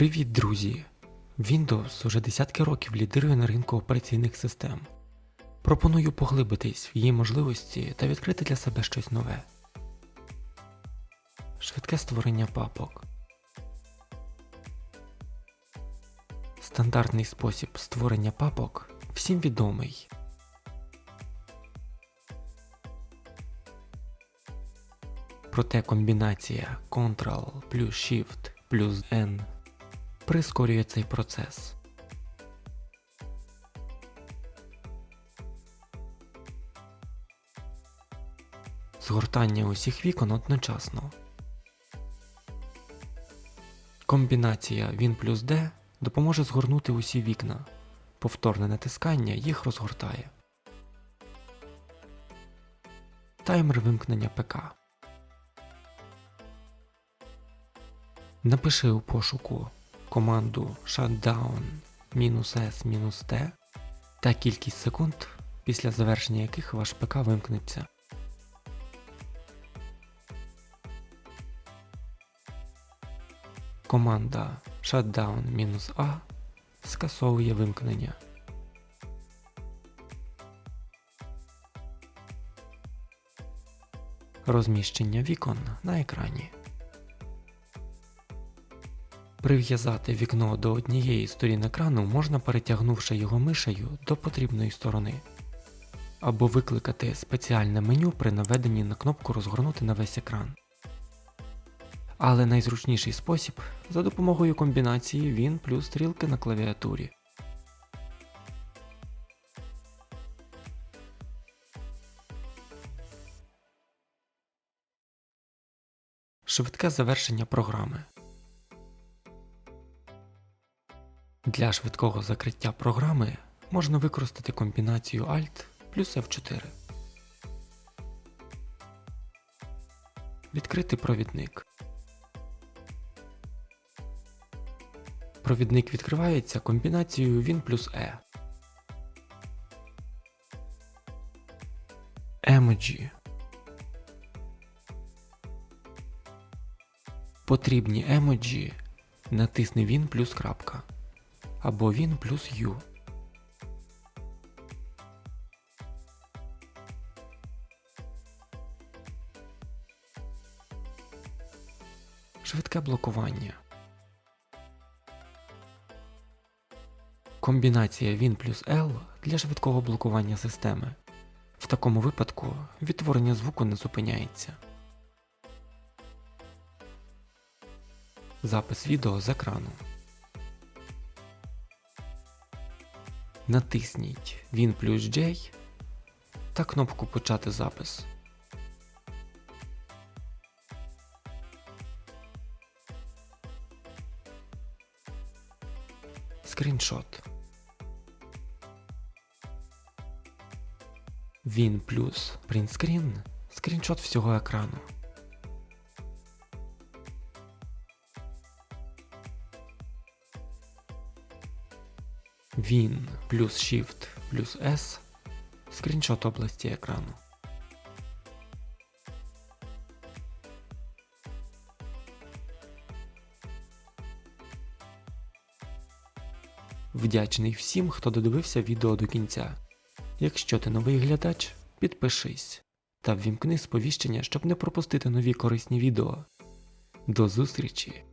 Привіт, друзі! Windows уже десятки років лідирує на ринку операційних систем. Пропоную поглибитись в її можливості та відкрити для себе щось нове. Швидке створення папок. Стандартний спосіб створення папок всім відомий. Проте комбінація Ctrl плюс Shift плюс N прискорює цей процес. Згортання усіх вікон одночасно. Комбінація Win плюс D допоможе згорнути усі вікна. Повторне натискання їх розгортає. Таймер вимкнення ПК. Напиши у пошуку команду shutdown "-s "-t" та кількість секунд, після завершення яких ваш ПК вимкнеться. Команда shutdown-a скасовує вимкнення. Розміщення вікон на екрані. Прив'язати вікно до однієї сторін екрану можна перетягнувши його мишею до потрібної сторони. Або викликати спеціальне меню при наведенні на кнопку розгорнути на весь екран. Але найзручніший спосіб за допомогою комбінації Win плюс стрілки на клавіатурі. Швидке завершення програми. Для швидкого закриття програми можна використати комбінацію Alt плюс F4. Відкрити провідник. Провідник відкривається комбінацією Win плюс E. Emoji. Потрібні емоджі натисни Win плюс крапка або Win плюс U. Швидке блокування. Комбінація Win плюс L для швидкого блокування системи. В такому випадку відтворення звуку не зупиняється. Запис відео з екрану. Натисніть Win плюс J та кнопку Почати запис. Скріншот. Він плюс принтскрін скріншот всього екрану. Він плюс Shift плюс S скріншот області екрану. Вдячний всім, хто додивився відео до кінця. Якщо ти новий глядач, підпишись та ввімкни сповіщення, щоб не пропустити нові корисні відео. До зустрічі!